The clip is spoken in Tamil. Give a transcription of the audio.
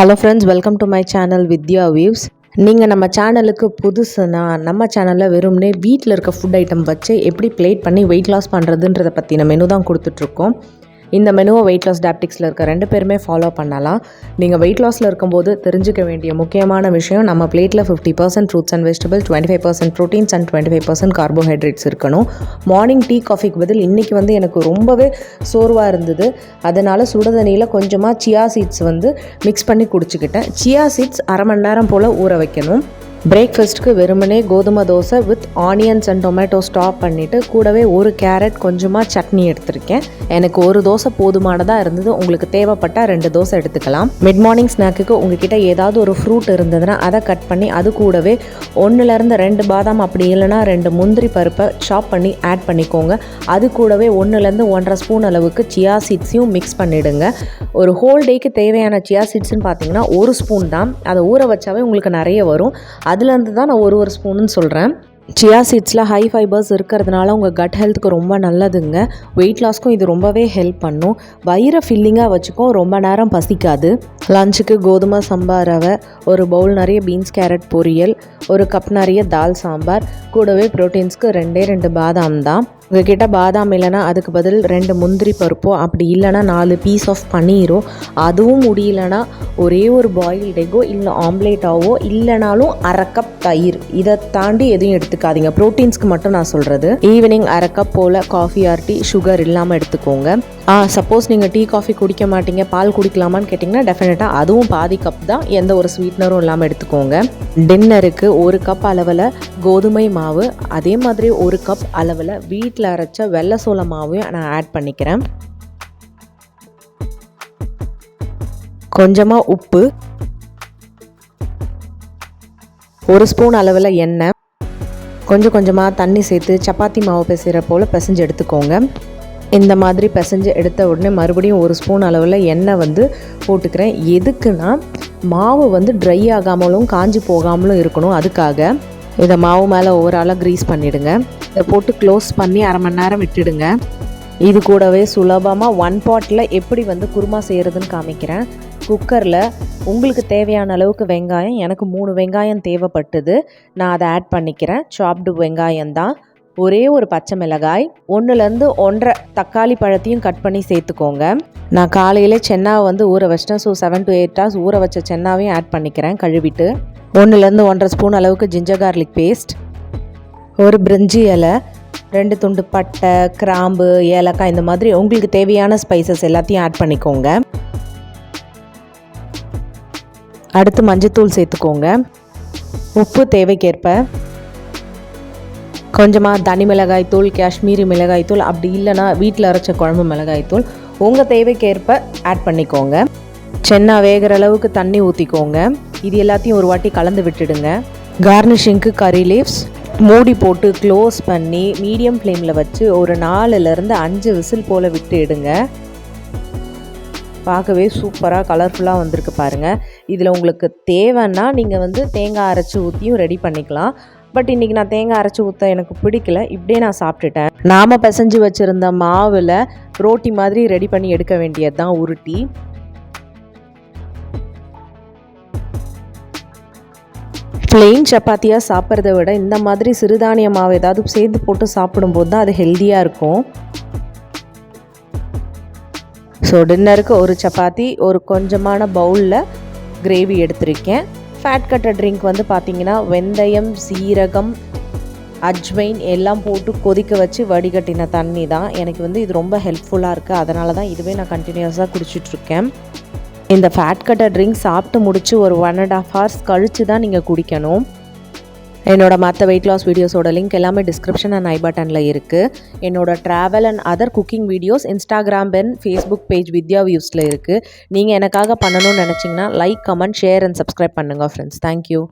Hello friends welcome to my channel Vidhya views நீங்கள் நம்ம சேனலுக்கு புதுசுனா நம்ம சேனலில் வெறும்னே வீட்டில் இருக்க ஃபுட் ஐட்டம் வச்சு எப்படி பிளேட் பண்ணி வெயிட் லாஸ் பண்ணுறதுன்றதை பற்றின மெனு தான் கொடுத்துட்ருக்கோம் இந்த மெனுவை வெயிட் லாஸ் டாப்டிக்ஸில் இருக்க ரெண்டு பேருமே ஃபாலோ பண்ணலாம். நீங்கள் வெயிட் லாஸில் இருக்கும்போது தெரிஞ்சுக்க வேண்டிய முக்கியமான விஷயம் நம்ம பிளேட்டில் fifty percent fruits and vegetables twenty five percent proteins and twenty five percent carbohydrates இருக்கணும் மார்னிங் டீ காஃபிக்கு பதில் இன்றைக்கி வந்து எனக்கு ரொம்பவே சோர்வாக இருந்தது. அதனால் சுடுதண்ணியில் கொஞ்சமாக சியா சீட்ஸ் வந்து மிக்ஸ் பண்ணி குடிச்சிக்கிட்டேன். சியா சீட்ஸ் அரை மணி நேரம் போல் ஊற வைக்கணும். பிரேக்ஃபாஸ்ட்டுக்கு வெறுமனே கோதுமை dosa with onions and tomato stuff பண்ணிவிட்டு கூடவே ஒரு கேரட் கொஞ்சமாக சட்னி எடுத்திருக்கேன். எனக்கு ஒரு தோசை போதுமானதாக இருந்தது. உங்களுக்கு தேவைப்பட்டால் ரெண்டு தோசை எடுத்துக்கலாம். மிட் மார்னிங் ஸ்நாக்குக்கு உங்ககிட்ட ஏதாவது ஒரு ஃப்ரூட் இருந்ததுன்னா அதை கட் பண்ணி அது கூடவே ஒன்றுலேருந்து ரெண்டு பாதாம் அப்படி இல்லைன்னா ரெண்டு முந்திரி பருப்பை சாப் பண்ணி ஆட் பண்ணிக்கோங்க. அது கூடவே ஒன்றுலேருந்து ஒன்றரை ஸ்பூன் அளவுக்கு சியா சீட்ஸையும் மிக்ஸ் பண்ணிவிடுங்க ஒரு ஹோல் டேக்கு தேவையான சியா சீட்ஸ்னு பார்த்தீங்கன்னா ஒரு ஸ்பூன் தான். அதை ஊற வச்சாவே உங்களுக்கு நிறைய வரும். அதுலேருந்து தான் நான் ஒரு ஒரு ஸ்பூனுன்னு சொல்கிறேன் சியா சீட்ஸில் ஹை ஃபைபர்ஸ் இருக்கிறதுனால உங்கள் கட் ஹெல்த்துக்கு ரொம்ப நல்லதுங்க. வெயிட் லாஸ்க்கும் இது ரொம்பவே ஹெல்ப் பண்ணும். வயிறை ஃபில்லிங்காக வச்சுக்கும் ரொம்ப நேரம் பசிக்காது. லஞ்சுக்கு கோதுமை சம்பா ரவை ஒரு பவுல் நிறைய பீன்ஸ் கேரட் பொரியல் ஒரு கப் நிறைய தால் சாம்பார் கூடவே ப்ரோட்டீன்ஸ்க்கு ரெண்டே ரெண்டு பாதாம் தான். உங்ககிட்ட பாதாம் இல்லைன்னா அதுக்கு பதில் ரெண்டு முந்திரி பருப்போ அப்படி இல்லைன்னா நாலு பீஸ் ஆஃப் பன்னீரோ அதுவும் முடியலன்னா ஒரே ஒரு பாயில்டு எக்கோ இல்லை ஆம்லேட்டாவோ இல்லைனாலும் அரை கப் தயிர். இதை தாண்டி எதுவும் எடுத்துக்காதீங்க. ப்ரோட்டீன்ஸ்க்கு மட்டும் நான் சொல்கிறது ஈவினிங் அரை கப் போல் காஃபி ஆர் டீ சுகர் இல்லாமல் எடுத்துக்கோங்க. ஆ சப்போஸ் நீங்கள் டீ காஃபி குடிக்க மாட்டீங்க. பால் குடிக்கலாமான்னு கேட்டிங்கன்னா டெஃபினட்டாக அதுவும் பாதி கப் தான். எந்த ஒரு ஸ்வீட்னரும் இல்லாமல் எடுத்துக்கோங்க. டின்னருக்கு ஒரு கப் அளவில் கோதுமை மாவு அதே மாதிரி ஒரு கப் அளவில் வீட்டில் அரைச்ச வெள்ளை சோள மாவையும் நான் ஆட் பண்ணிக்கிறேன். கொஞ்சமாக உப்பு ஒரு ஸ்பூன் அளவில் எண்ணெய் கொஞ்சம் கொஞ்சமாக தண்ணி சேர்த்து சப்பாத்தி மாவு பிசைகிற போல் பிசைஞ்சு எடுத்துக்கோங்க. இந்த மாதிரி பிசைஞ்சு எடுத்த உடனே மறுபடியும் ஒரு ஸ்பூன் அளவில் எண்ணெய் வந்து போட்டுக்கிறேன். எதுக்குன்னா மாவு வந்து ட்ரை ஆகாமலும் காஞ்சி போகாமலும் இருக்கணும். அதுக்காக இதை மாவு மேலே ஓவராலாக க்ரீஸ் பண்ணிவிடுங்க இதை போட்டு க்ளோஸ் பண்ணி அரை மணி நேரம் விட்டுடுங்க. இது கூடவே சுலபமாக ஒன் பாட்டில் எப்படி வந்து குருமா செய்கிறதுன்னு காமிக்கிறேன். குக்கரில் உங்களுக்கு தேவையான அளவுக்கு வெங்காயம் எனக்கு மூணு வெங்காயம் தேவைப்பட்டது. நான் அதை ஆட் பண்ணிக்கிறேன். சாப்டு வெங்காயம் தான். ஒரே ஒரு பச்சை மிளகாய். ஒன்றுலேருந்து ஒன்றரை தக்காளி பழத்தையும் கட் பண்ணி சேர்த்துக்கோங்க. நான் காலையில் சென்னாவை வந்து ஊற வச்சிட்டேன். So seven to eight hours ஊற வச்ச சென்னாவையும் ஆட் பண்ணிக்கிறேன். கழுவிட்டு. ஒன்றுலேருந்து ஒன்றரை ஸ்பூன் அளவுக்கு ஜிஞ்சர் கார்லிக் பேஸ்ட் ஒரு பிரிஞ்சி இலை ரெண்டு துண்டு பட்டை கிராம்பு ஏலக்காய் இந்த மாதிரி உங்களுக்கு தேவையான ஸ்பைசஸ் எல்லாத்தையும் ஆட் பண்ணிக்கோங்க. அடுத்து மஞ்சத்தூள் சேர்த்துக்கோங்க. உப்பு தேவைக்கேற்ப. கொஞ்சமாக தனி மிளகாய் தூள் காஷ்மீரி மிளகாய் தூள் அப்படி இல்லைன்னா வீட்டில் அரைச்ச குழம்பு மிளகாய் தூள் உங்கள் தேவைக்கேற்ப ஆட் பண்ணிக்கோங்க. சென்னா வேகிற அளவுக்கு தண்ணி ஊற்றிக்கோங்க இது எல்லாத்தையும் ஒரு வாட்டி கலந்து விட்டுடுங்க. கார்னிஷிங்க்கு கறி லீவ்ஸ் மூடி போட்டு க்ளோஸ் பண்ணி மீடியம் ஃப்ளேமில் வச்சு ஒரு நாலுலேருந்து அஞ்சு விசில் போல் விட்டு எடுங்க. பார்க்கவே சூப்பராக கலர்ஃபுல்லாக வந்திருக்கு பாருங்கள் இதில் உங்களுக்கு தேவைன்னா நீங்கள் வந்து தேங்காய் அரைச்சி ஊற்றியும் ரெடி பண்ணிக்கலாம். பட் இன்றைக்கி நான் தேங்காய் அரைச்சி ஊற்ற எனக்கு பிடிக்கல. இப்படியே நான் சாப்பிட்டுட்டேன். நாம் பிசைஞ்சு வச்சுருந்த மாவில் ரோட்டி மாதிரி ரெடி பண்ணி எடுக்க வேண்டியது தான் உருட்டி. பிளெயின் சப்பாத்தியாக சாப்பிட்றத விட இந்த மாதிரி சிறுதானிய மாவு ஏதாவது சேர்த்து போட்டு சாப்பிடும்போது தான் அது ஹெல்த்தியாக இருக்கும். ஸோ டின்னருக்கு ஒரு சப்பாத்தி ஒரு கொஞ்சமான பவுலில் கிரேவி எடுத்திருக்கேன். ஃபேட் கட்டர் ட்ரிங்க் வந்து பார்த்திங்கன்னா வெந்தயம் சீரகம் அஜ்வைன் எல்லாம் போட்டு கொதிக்க வச்சு வடிகட்டின தண்ணி தான். எனக்கு வந்து இது ரொம்ப ஹெல்ப்ஃபுல்லாக இருக்குது அதனால தான் இதுவே நான் கண்டினியூஸாக குடிச்சிட்ருக்கேன் இந்த ஃபேட் கட்டர் ட்ரிங்க் சாப்பிட்டு முடிச்சு ஒரு ஒன் அண்ட் ஆஃப் ஹவர்ஸ் கழித்து தான் நீங்கள் குடிக்கணும். என்னோட மற்ற வெயிட் லாஸ் வீடியோஸோட லிங்க் எல்லாமே டிஸ்கிரிப்ஷன் அண்ட் ஐ பட்டனில் இருக்குது என்னோட travel and other cooking videos Instagram pen Facebook page வித்யா வியூஸில் இருக்குது நீங்கள் எனக்காக பண்ணணும்னு நினச்சிங்கன்னா like comment share and subscribe பண்ணுங்கள் ஃப்ரெண்ட்ஸ் தேங்க்யூ